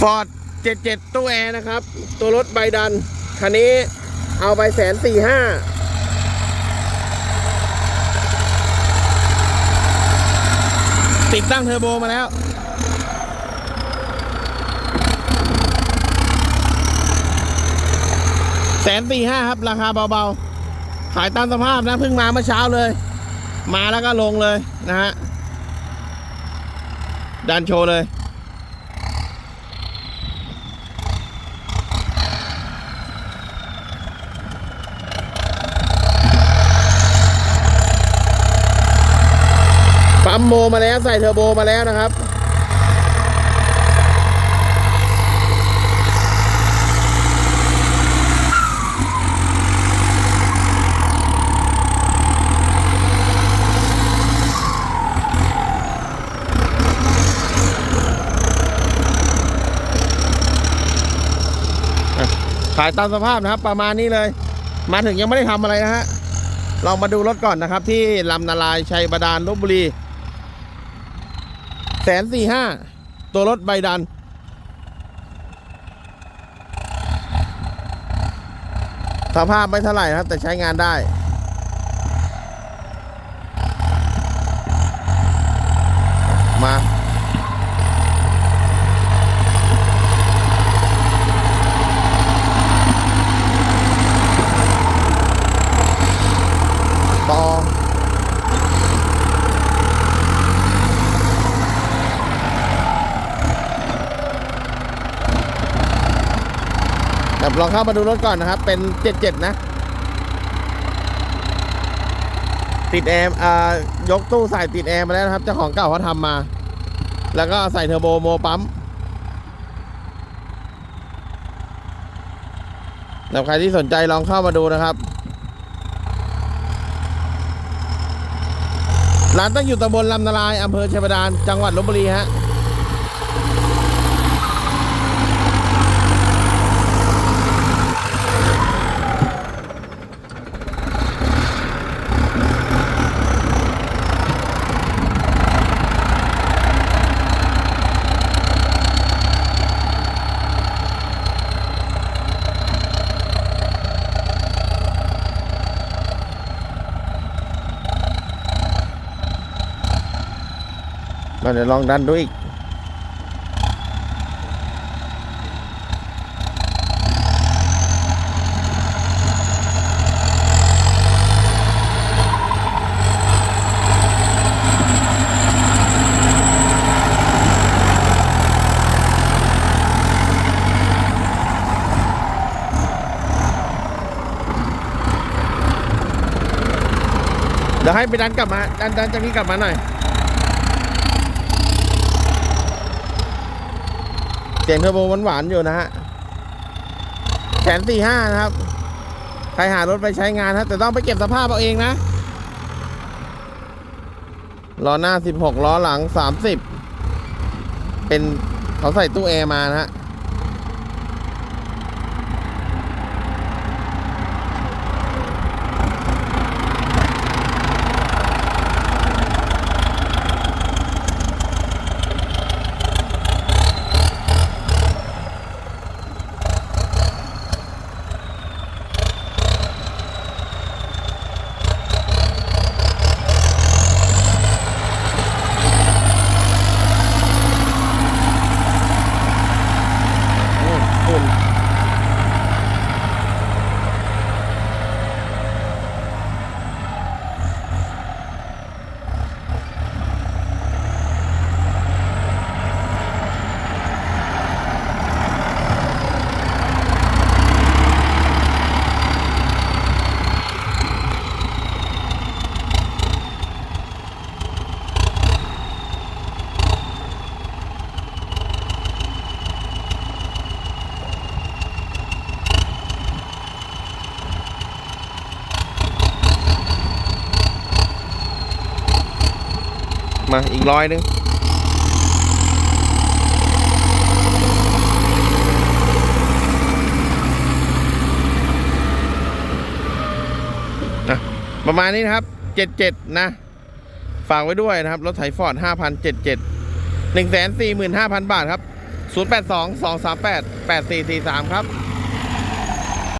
ฟอร์ด77ตู้แอร์นะครับ ตัวรถใบดัน คันนี้เอาไปแสนสี่ห้าติดตั้งเทอร์โบมาแล้ว แสนสี่ห้าครับ ราคาเบาๆ ขายตามสภาพนะ เพิ่งมาเมื่อเช้าเลย มาแล้วก็ลงเลยนะฮะ ดันโชว์เลย ปั๊มโมมาแล้วใส่เทอร์โบมาแล้วนะครับขายตามสภาพนะครับ ประมาณนี้เลย มาถึงยังไม่ได้ทำอะไรนะฮะลองมาดูรถก่อนนะครับ ที่ลำนาลายชัยบาดาลลบบุรี แสนสี่ห้าตัวรถใบดัน สภาพไม่เท่าไหร่นะครับ แต่ใช้งานได้ มา ต่อ แบบลองเข้ามาดูรถก่อนนะครับ เป็น77นะ ติดแอร์อ่ายกตู้ใส่ติดแอร์มาแล้วนะครับ เจ้าของเก่าเขาทำมา แล้วก็ใส่เทอร์โบโมปั๊มแล้วใครที่สนใจลองเข้ามาดูนะครับ ร้านตั้งอยู่ตำบลลำนาลายอำเภอชัยบาดาลจังหวัดลบบุรีฮะ มาเดี๋ยวลองดันดูอีกเดี๋ยวให้ไปดันกลับมา ดันดันจากนี้กลับมาหน่อย สียงเทอร์โบหวานๆอยู่นะฮะแสนสี่ห้านะครับ ใครหารถไปใช้งานฮะแต่ต้องไปเก็บสภาพเอาเองนะ ล้อหน้าสิบหกล้อหลังสามสิบเป็นเขาใส่ตู้แอร์มานะฮะ อืมอุ่น มาอีกร้อยนึงนะประมาณนี้นะครับ 77 นะ ฝากไว้ด้วยนะครับ รถไถฟอร์ด5,077 145,000 บาทครับ 082 238 8443 ครับ